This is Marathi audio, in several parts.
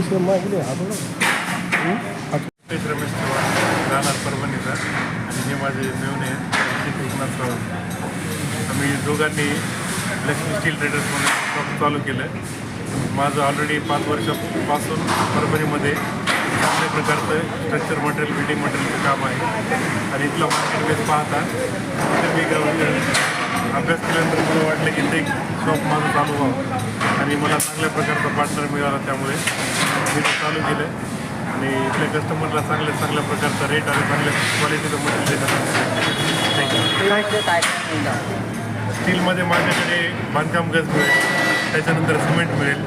पैसे मागले हा रमेश चव्हाण राहणार परभणीचा. आणि हे माझे मेवणे आहेत. नितीन एकनाथ चव्हाण आम्ही दोघांनी लक्ष्मी स्टील ट्रेडर्स म्हणून शॉप चालू केलं. माझं ऑलरेडी पाच वर्षापासून परभणीमध्ये चांगल्या प्रकारचं स्ट्रक्चर मटेरियल बिल्डिंग मटेरियलचं काम आहे. आणि इथलं मार्केट बेस पाहता मी अभ्यास केल्यानंतर मला वाटलं की ते शॉप माझं चालू व्हावं. आणि मला चांगल्या प्रकारचा पार्टनर मिळाला त्यामुळे. ते चालू केलं आणि इथल्या कस्टमरला चांगल्या चांगल्या प्रकारचा रेट आणि चांगल्या क्वालिटीचं मटेरियल देतात. स्टीलमध्ये माझ्याकडे बांधकाम गज मिळेल त्याच्यानंतर सिमेंट मिळेल.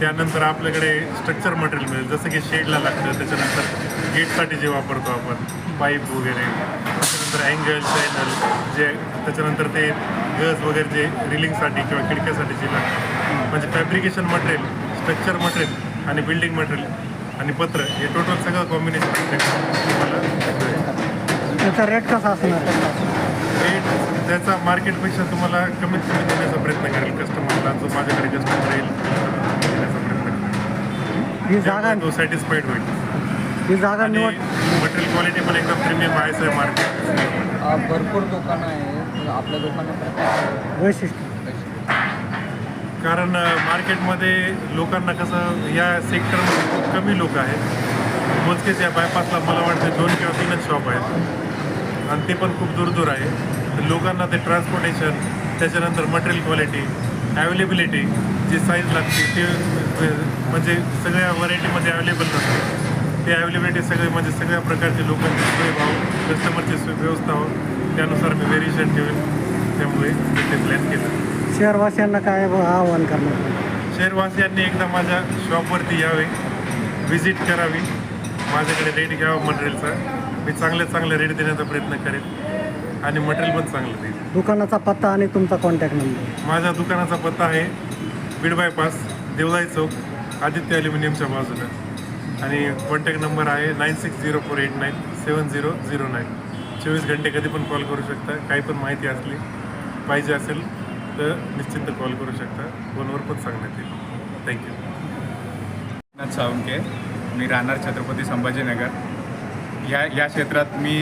त्यानंतर आपल्याकडे स्ट्रक्चर मटेरियल मिळेल. जसं की शेडला लागतं त्याच्यानंतर गेटसाठी जे वापरतो आपण पाईप वगैरे. त्याच्यानंतर अँगल चॅनल जे त्याच्यानंतर ते गज वगैरे जे रिलिंगसाठी किंवा खिडक्यासाठी जे लागतं. म्हणजे फॅब्रिकेशन मटेरियल स्ट्रक्चर मटेरियल आणि बिल्डिंग मटेरियल आणि पत्र हे टोटल सगळं कॉम्बिनेशन त्याचा रेट कसा असणार? रेट त्याचा मार्केटपेक्षा तुम्हाला कमीत कमी देण्याचा प्रयत्न करेल कस्टमरला जो माझ्याकडे कस्टमर येईल देण्याचा प्रयत्न करेल. ही तो सॅटिस्फाईड होईल. ही जागा निवड मटेरियल क्वालिटी पण एकदम प्रीमियम आहे सर मार्केट भरपूर दुकानं आहेत आपल्या दुकानात वैशिष्ट्य. कारण मार्केटमध्ये लोकांना कसं या सेक्टरमध्ये खूप कमी लोक आहेत. मोजकेच या बायपासला मला वाटतं दोन किंवा तीनच शॉप आहेत. आणि ते पण खूप दूर दूर आहे. तर लोकांना ते ट्रान्सपोर्टेशन त्याच्यानंतर मटेरियल क्वालिटी ॲवेलेबिलिटी जी साईज लागते ते म्हणजे सगळ्या व्हरायटीमध्ये अवेलेबल नसते. ते अवेलेबिलिटी सगळे म्हणजे सगळ्या प्रकारचे लोकांची सोय व्हावं कस्टमरची व्यवस्था हो त्यानुसार मी व्हेरिएशन ठेवेन. त्यामुळे मी ते प्लॅन केलं. शहरवासियांना काय आव्हान करणार? शहरवासियांनी एकदा माझ्या शॉपवरती यावे. व्हिजिट करावी. माझ्याकडे रेट घ्यावा मटेरियलचा मी चांगले चांगले रेट देण्याचा प्रयत्न करेन. आणि मटेरियल पण चांगलं देईल दुकानाचा पत्ता आणि तुमचा कॉन्टॅक्ट नंबर माझ्या दुकानाचा पत्ता आहे बीड बायपास देवदाई चौक आदित्य ॲल्युमिनियमच्या बाजूला आणि कॉन्टॅक्ट नंबर आहे nine six zero four eight nine seven zero zero nine चोवीस घंटे कधी पण कॉल करू शकता. काही पण माहिती असली पाहिजे असेल तर निश्चित कॉल करू शकता. फोनवर पण सांगण्यात येईल. थँक्यू नाथ सावंके मी राहणार छत्रपती संभाजीनगर. या या क्षेत्रात मी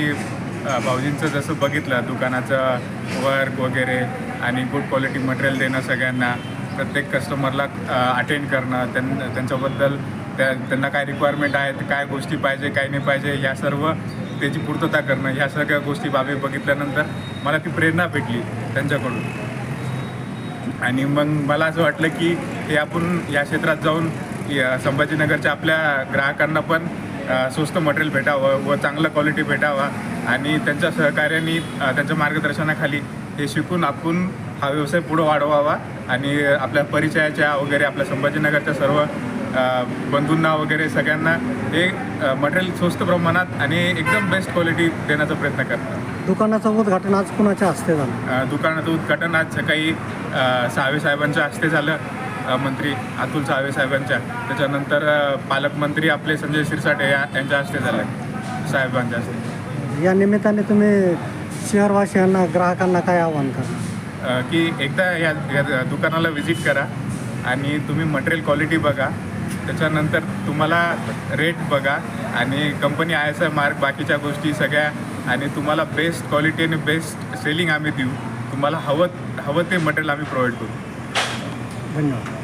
भाऊजींचं जसं बघितलं दुकानाचं वर्क वगैरे आणि गुड क्वालिटी मटेरियल देणं सगळ्यांना प्रत्येक कस्टमरला अटेंड करणं त्यां त्यांच्याबद्दल त्या त्यांना काय रिक्वायरमेंट आहेत काय गोष्टी पाहिजे काय नाही पाहिजे या सर्व त्याची पूर्तता करणं ह्या सगळ्या गोष्टी बाबी बघितल्यानंतर मला ती प्रेरणा भेटली त्यांच्याकडून. आणि मग मला असं वाटलं की हे आपण या क्षेत्रात जाऊन संभाजीनगरच्या आपल्या ग्राहकांना पण स्वस्त मटेरियल भेटावं व चांगलं क्वालिटी भेटावा आणि त्यांच्या सहकार्याने त्यांच्या मार्गदर्शनाखाली हे शिकून आपण हा व्यवसाय पुढं वाढवावा आणि आपल्या परिचयाच्या वगैरे आपल्या संभाजीनगरच्या सर्व बंधूंना वगैरे सगळ्यांना हे मटेरियल स्वस्त प्रमाणात आणि एकदम बेस्ट क्वालिटी देण्याचा प्रयत्न करतात. दुकानाचं उद्घाटन आज कुणाच्या हस्ते झालं? दुकानाचं उद्घाटन आज सकाळी सावे साहेबांच्या हस्ते झालं. मंत्री अतुल सावे साहेबांच्या. त्याच्यानंतर पालकमंत्री आपले संजय शिरसाटे या यांच्या हस्ते झालं. साहेबांच्या हस्ते. या निमित्ताने तुम्ही शहरवासियांना ग्राहकांना काय आव्हान अ, की एकदा या या दुकानाला व्हिजिट करा आणि तुम्ही मटेरियल क्वालिटी बघा. त्याच्यानंतर तुम्हाला रेट बघा आणि company I S I mark बाकीच्या गोष्टी सगळ्या आणि तुम्हाला बेस्ट क्वालिटी आणि बेस्ट सेलिंग आम्ही देऊ. तुम्हाला हवं हवं ते मटेरियल आम्ही प्रोव्हाइड करू. धन्यवाद.